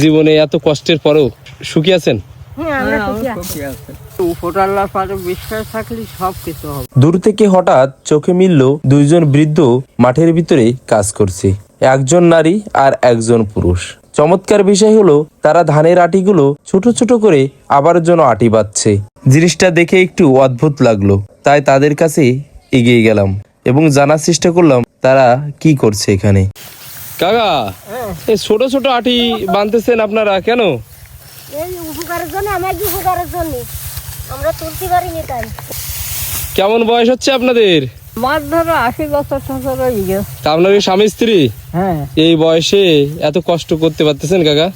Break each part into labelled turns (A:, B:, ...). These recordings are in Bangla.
A: জীবনে এত কষ্টের পরেও সুখী আছেন?
B: হ্যাঁ
C: হবে।
A: দূর থেকে হঠাৎ চোখে মিলল দুইজন বৃদ্ধ মাঠের ভিতরে কাজ করছে। একজন নারী আর একজন পুরুষ। চমৎকার বিষয় হলো তারা ধানের আটিগুলো ছোট ছোট করে আবার জন্য আটি বাঁধছে। জিনিসটা দেখে একটু অদ্ভুত লাগল। তাই তাদের কাছে এগিয়ে গেলাম এবং জানার চেষ্টা করলাম তারা কি করছে এখানে? কাকা এই ছোট ছোট আটি বাঁধতেছেন আপনারা কেন?
B: এই উপকারের জন্য আমার উপকারের জন্য। আমরা তুলতে পারিনি তাই।
A: কেমন বয়স হচ্ছে আপনাদের?
C: মাছ ধরো আশি বছর
A: তা আপনার স্বামী স্ত্রী?
C: হ্যাঁ।
A: এই বয়সে এত কষ্ট করতে পারতেছেন কাকা?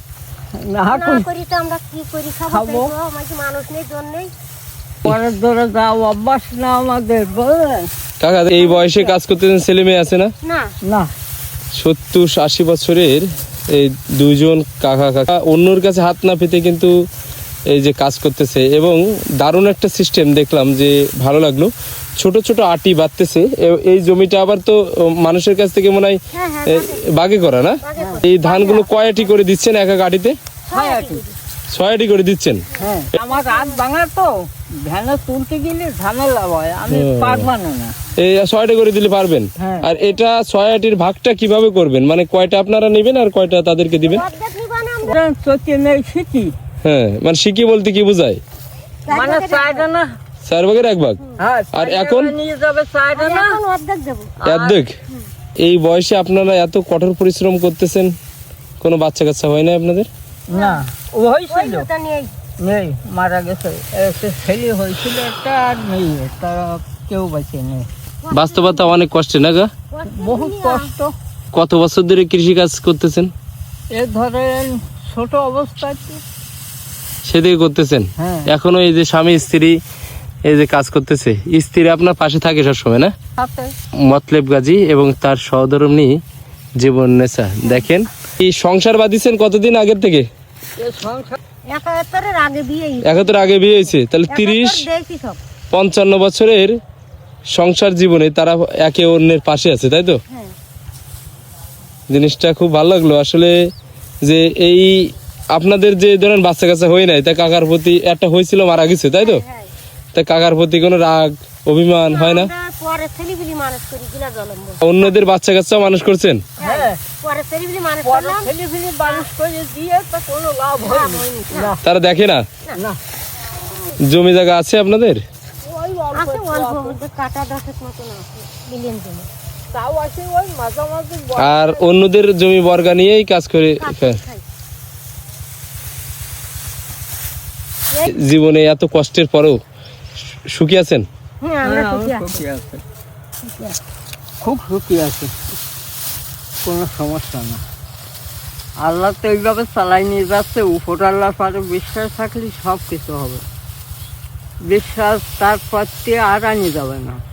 C: না
B: না করি তো আমরা কি করি খাব।
C: খাব।
B: খাব আমাকে মানুষ নেই জন্যই
C: পরের ধরে যাও অভ্যাস না আমাদের
A: কাকা এই বয়সে কাজ করতেছেন ছেলে মেয়ে আছে না?
B: না।
C: না।
A: সত্তর আশি বছরের এই দুজন কাকা কাকা। অন্যর কাছে হাত না পেতে কিন্তু এই যে কাজ করতেছে এবং দারুণ একটা সিস্টেম দেখলাম যে ভালো লাগল। ছোট ছোট আটি বাঁধতেছে। এই জমিটা আবার তো মানুষের কাছ থেকে মনে হয়
B: হ্যাঁ হ্যাঁ
A: বাগে করা না? এই ধানগুলো কয় আটি করে দিচ্ছেন এক এক আটিতে
C: ছয় আটি
A: ছয় আটি করে দিচ্ছেন?
C: হ্যাঁ। আমার রাত ভাঙা তো ধানে তুলতে গেলে ঝামেলা হয় আমি পারব না।
A: এই ছয়টা করে দিলে পারবেন?
C: হ্যাঁ।
A: আর এটা ছয় ভাগটা কীভাবে করবেন? মানে কয়টা আপনারা নেবেন আর কয়টা তাদেরকে দিবেন?
C: শিখি
A: হ্যাঁ মানে শিখি বলতে কি বোঝায়?
C: মানে চাইটা না
A: চার ভাগের এক ভাগ?
C: হ্যাঁ
A: আর এখন?
C: নিয়ে যাবে চাইটা না
B: এখন অর্ধেক দেবো।
A: অর্ধেক? এই বয়সে আপনারা এত কঠোর পরিশ্রম করতেছেন কোনো বাচ্চা কাচ্চা হয় না আপনাদের?
C: না ও হয়েছিল? নেই। মারা গেছে। একটা ছেলে হয়েছিল একটা আর নেই তারা কেউ বেঁচে নেই।
A: বাস্তবতা অনেক কষ্টে না গা?
C: বহুত কষ্ট।
A: কত বছর ধরে কৃষি কাজ করতেছেন?
C: এ ধরেন ছোট অবস্থাতে
A: সেদিকে করতেছেন?
C: হ্যাঁ।
A: এখনও এই যে স্বামী স্ত্রী এই যে কাজ করতেছে স্ত্রী আপনার পাশে থাকে সবসময় না? মতলেব গাজী এবং তার সহধর্মী জীবন নেশা। দেখেন এই সংসার বাঁধিছেন কতদিন আগের থেকে?
B: একাত্তরের আগে বিয়ে
A: একাত্তর আগে বিয়ে হয়েছে তাহলে তিরিশ পঞ্চান্ন বছরের সংসার জীবনে তারা একে অন্যের পাশে আছে তাই তো?
B: হ্যাঁ।
A: জিনিসটা খুব ভালো লাগল। আসলে যে এই আপনাদের যে ধরেন বাচ্চা কাচ্চা হয়ে নাই তা কাকার প্রতি একটা হয়েছিল মারা গেছে তাই তো?
B: হ্যাঁ।
A: তা কাকার প্রতি কোনো রাগ অভিমান হয় না? অন্যদের বাচ্চা কাচ্চা মানুষ করছেন? তারা দেখে না? জমি জায়গা আছে আপনাদের? আর অন্যদের জমি বর্গা নিয়েই কাজ করে। জীবনে এত কষ্টের পরেও সুখী আছেন?
B: হ্যাঁ আমরা
C: হ্যাঁ,
B: সুখী
C: আমি
B: আছি।
C: সুখী আছি। খুব সুখী আছে। কোনো সমস্যা না। আল্লাহ তো এইভাবে চালাই নিয়ে যাচ্ছে উপর আল্লাহর পারে বিশ্বাস থাকলে সব কিছু হবে। বিশ্বাস তার প্রতি আর আনি যাবে না।